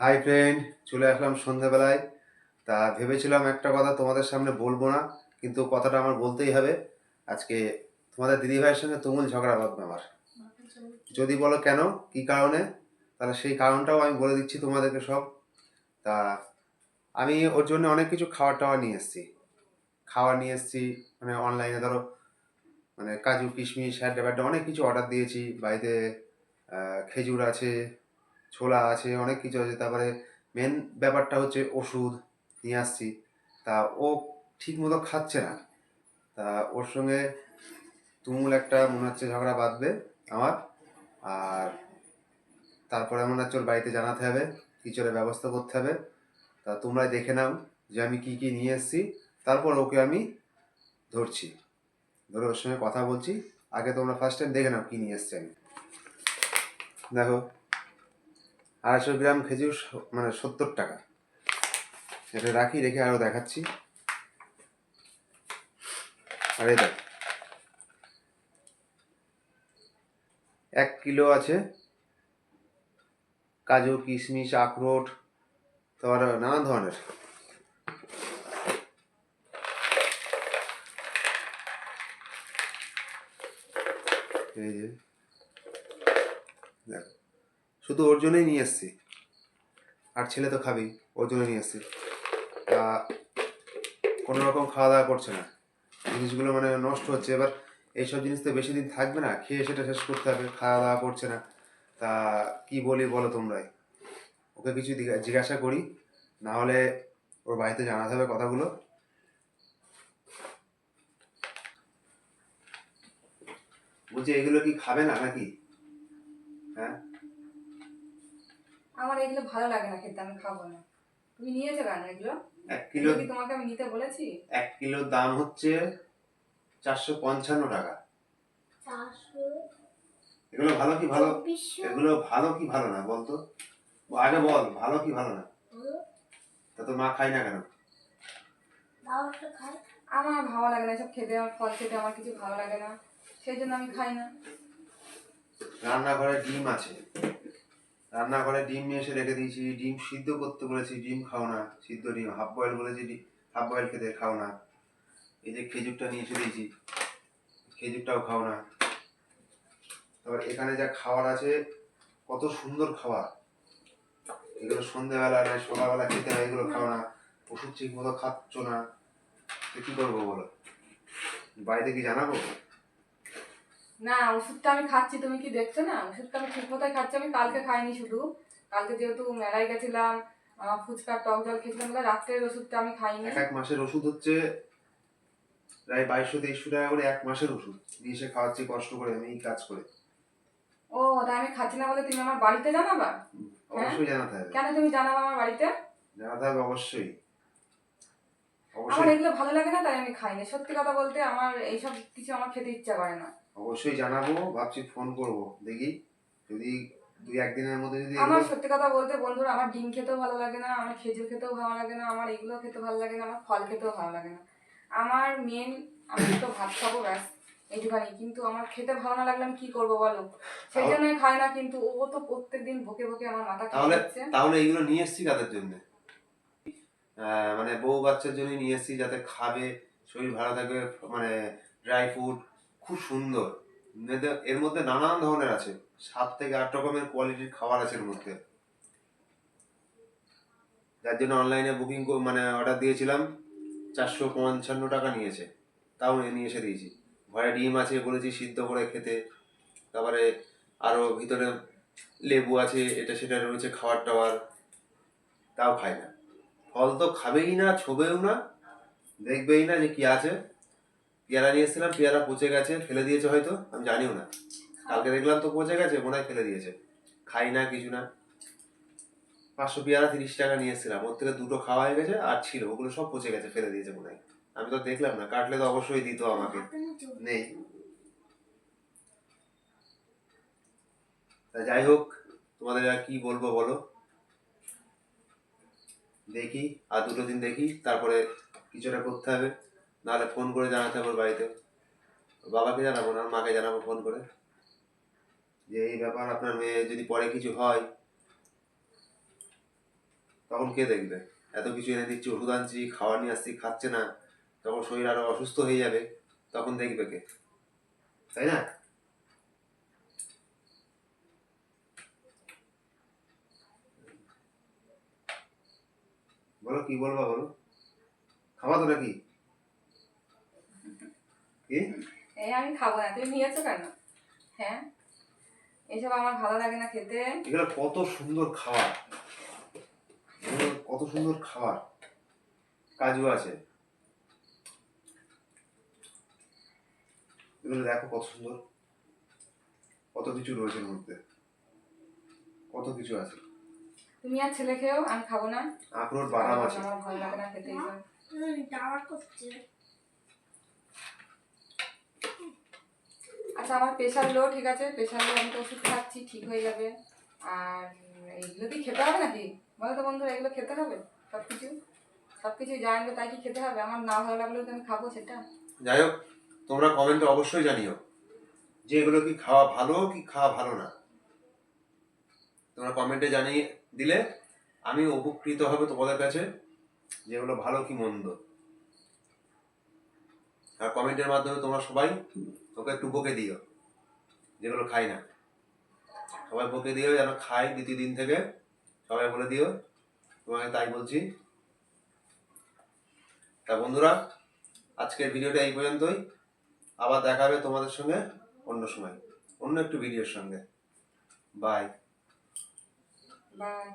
Hi friend চলে আসলাম সন্ধ্যাবেলায়। তা ভেবেছিলাম একটা কথা তোমাদের সামনে বলব না, কিন্তু কথাটা আমার বলতেই হবে। আজকে তোমাদের দিদিভাইয়ের সঙ্গে তুমুল ঝগড়া বাঁধবে আমার। যদি বলো কেন, কি কারণে, তাহলে সেই কারণটাও আমি বলে দিচ্ছি তোমাদেরকে সব। তা আমি ওর জন্য অনেক কিছু খাবার টাওয়ার নিয়ে এসেছি। খাবার নিয়ে এসেছি মানে অনলাইনে ধরো মানে কাজু, কিশমিশ হ্যাড্ডা ব্যাড্ডা অনেক কিছু অর্ডার দিয়েছি। বাড়িতে খেজুর আছে ছোলা আছে, অনেক কিছু আছে। তারপরে মেন ব্যাপারটা হচ্ছে ওষুধ নিয়ে আসছি। তা ও ঠিক মতো খাচ্ছে না। তা ওর সঙ্গে তুমুল একটা মনে হচ্ছে ঝগড়া বাঁধবে আমার। আর তারপরে মনে হচ্ছে ওর বাড়িতে জানাতে হবে, কিছু একটা ব্যবস্থা করতে হবে। তা তোমরা দেখে নাও যে আমি কি কি নিয়ে এসেছি। তারপর ওকে আমি ধরছি। ধরে ওর সঙ্গে কথা বলছি। আগে তোমরা ফার্স্ট টাইম দেখে নাও কি নিয়ে এসছি আমি। দেখো। আড়াইশো গ্রাম খেজুর মানে সত্তর টাকা। এটা রাখি, রেখে আরও দেখাচ্ছি। আর দেখ। এক কিলো আছে। কাজু, কিশমিশ, আখরোট তারপর নানান ধরনের। এই যে। দেখো। শুধু ওর জন্যই নিয়ে এসছি আর ছেলে তো খাবেই, ওর জন্য নিয়ে এসছি তা কোনো রকম খাওয়া দাওয়া করছে না। জিনিসগুলো মানে নষ্ট হচ্ছে। এবার এইসব জিনিস তো বেশি দিন থাকবে না, খেয়ে সেটা শেষ করতে হবে, খাওয়া দাওয়া করছে না। তা কি বলি বলো তোমরাই। ওকে কিছু জিজ্ঞা- জিজ্ঞাসা করি, না হলে ওর বাড়িতে জানাতে হবে কথাগুলো। বলছি, এগুলো কি খাবে না নাকি? হ্যাঁ? আমার এগুলো ভালো লাগে না খেতে আমি খাব না। তুমি নিয়েছো কেন এগুলো? এক কিলো কি তোমাকে আমি নিতে বলেছি? এক কিলোর দাম হচ্ছে চারশো পঞ্চান্ন টাকা। চারশো এগুলো ভালো কি ভালো? এগুলো ভালো কি ভালো না বলতো? আগে বল ভালো কি ভালো না? তা তো মা খাই না কেন? খাই আমার ভালো লাগে না এসব খেতে আমার ফল খেতে আমার কিছু ভালো লাগে না। সেই জন্য আমি খাই না। রান্নাঘরে ডিম আছে। রান্নাঘরে ডিম নিয়ে এসে রেখে দিয়েছি, ডিম সিদ্ধ করতে বলেছি, ডিম খাও না, সিদ্ধ ডিম হাফ বয়েল বলেছি হাফ বয়েল খেতে খাও না। এই যে খেজুরটা নিয়ে এসে দিয়েছি, খেজুরটাও খাও না। তারপর এখানে যা খাবার আছে, কত সুন্দর খাবার। এগুলো সন্ধ্যেবেলা নয়, সকালবেলা খেতে হয়, এগুলো খাও না। ওষুধ ঠিক মতো খাচ্ছ না কি করব বলো? বাড়িতে কি জানাব? না ওষুধটা আমি খাচ্ছি তুমি কি দেখছ না? ওষুধটা আমি ঠিক মতোই খাচ্ছি আমি কালকে খাইনি শুধু। কালকে যেহেতু মেলায় গেছিলাম ফুচকা টক জল খেয়েছিলাম বলে রাত্রের ওষুধটা আমি খাইনি। এক এক মাসের ওষুধ হচ্ছে প্রায় বাইশশো তেইশশো টাকা করে এক মাসের ওষুধ। নিয়ে এসে খাওয়াচ্ছি কষ্ট করে আমি এই কাজ করে। ও তাই আমি খাচ্ছি না বলে তুমি আমার বাড়িতে জানাবা? অবশ্যই জানাতে হবে। কেন তুমি জানাবা আমার বাড়িতে? জানাতে হবে অবশ্যই। আমার এগুলো ভালো লাগে না তাই আমি খাই না সত্যি কথা বলতে আমার এইসব কিছু আমার খেতে ইচ্ছা করে না। অবশ্যই জানাব ভাবছি ফোন করব। দেখি যদি দুই একদিনের মধ্যে যদি আমার সত্যি কথা বলতে বন্ধুরা আমার ডিম খেতেও ভালো লাগে না আমার খেজুর খেতেও ভালো লাগে না আমার এগুলো খেতে ভালো লাগে না আমার ফল খেতেও ভালো লাগে না। আমার মেন আমি তো ভাত খাব ব্যাস এইটুখানি। কিন্তু আমার খেতে ভালো না লাগলে আমি কি করব বলো? সেই জন্য খাই না কিন্তু ও তো প্রত্যেকদিন বকে বকে আমার মাথা তাহলে তাহলে এগুলো নিয়ে এসছি কাদের জন্য? মানে বউ বাচ্চার জন্য নিয়ে এসছি যাতে খাবে শরীর ভালো থাকবে মানে ড্রাই ফ্রুট খুব সুন্দর। এর মধ্যে নানান ধরনের আছে। সাত থেকে আট রকমের কোয়ালিটির খাবার আছে এর মধ্যে। যার জন্য অনলাইনে বুকিং মানে অর্ডার দিয়েছিলাম, চারশো পঞ্চান্ন টাকা নিয়েছে। তাও নিয়ে এসে দিয়েছি। ঘরে ডিম আছে বলেছি, সিদ্ধ করে খেতে। তারপরে আরও ভিতরে লেবু আছে, এটা সেটা রয়েছে খাবার টাবার তাও খায় না। ফল তো খাবেই না, ছোবেও না, দেখবেই না যে কি আছে। পেয়ারা নিয়ে এসেছিলাম পেয়ারা পচে গেছে, ফেলে দিয়েছে হয়তো, আমি জানিও না। কালকে দেখলাম তো পচে গেছে, মনে ফেলে দিয়েছে। খাই না কিছু না। পাঁচশো পেয়ারা তিরিশ টাকা নিয়ে এসেছিলাম ওর থেকে দুটো খাওয়া হয়ে গেছে আর ছিল, ওগুলো সব পচে গেছে, ফেলে দিয়েছে মনে হয়। আমি তো দেখলাম না, কাটলে তো অবশ্যই দিত আমাকে। নেই। যাই হোক, তোমাদের আর কি বলব বলো? দেখি, আর দুটো দিন দেখি, তারপরে কিছুটা করতে হবে। নাহলে ফোন করে জানাতে হবে বাড়িতে। বাবাকে জানাব না, মাকে জানাব ফোন করে। যে এই ব্যাপার, আপনার মেয়ে যদি পরে কিছু হয়, তখন কে দেখবে? এত কিছু এনে দিচ্ছি, ওষুধ আনছি, খাওয়ার নিয়ে আসছি, খাচ্ছে না, তখন শরীর আরও অসুস্থ হয়ে যাবে, তখন দেখবে কে? তাই না? বলো কি বলবা বলো? খাওয়া তো নাকি? কি? এই আমি খাব না তুমি নিয়েছো কেন? হ্যাঁ? এসব আমার ভালো লাগে না খেতে। এগুলো কত সুন্দর খাবার। কত সুন্দর খাবার। কাজু আছে। এগুলো দেখো কত সুন্দর। কত কিছু রয়েছে এর মধ্যে। কত কিছু আছে। তুমি আর ছেলে খেয়েও আমি খাব না। আখরোট বাদাম আছে। আমার ভালো লাগে না খেতে এইসব হুম, দাওয়া করছে আচ্ছা আমার প্রেশার লো ঠিক আছে? প্রেশার লো আমি তো ওষুধ খাচ্ছি, ঠিক হয়ে যাবে। আর এইগুলো কি খেতে হবে নাকি? বলো তো বন্ধুরা, এগুলো খেতে হবে? সব কিছু সব কিছু জানবে তাই কি খেতে হবে? আমার না ভালো লাগলেও তো আমি খাব সেটা। যাই হোক, তোমরা কমেন্টে অবশ্যই জানিও যে এগুলো কি খাওয়া ভালো কি খাওয়া ভালো না। তোমরা কমেন্টে জানিয়ে দিলে আমি উপকৃত হবে তোমাদের কাছে যেগুলো ভালো কি মন্দ। আর কমেন্টের মাধ্যমে তোমরা সবাই ওকে একটু বকে দিও, যেগুলো খাই না। সবাই বকে দিও, যেন খাই দ্বিতীয় দিন থেকে। সবাই বলে দিও, তোমাকে তাই বলছি। তা বন্ধুরা, আজকের ভিডিওটা এই পর্যন্তই। আবার দেখা হবে তোমাদের সঙ্গে অন্য সময়, অন্য একটু ভিডিওর সঙ্গে। Bye bye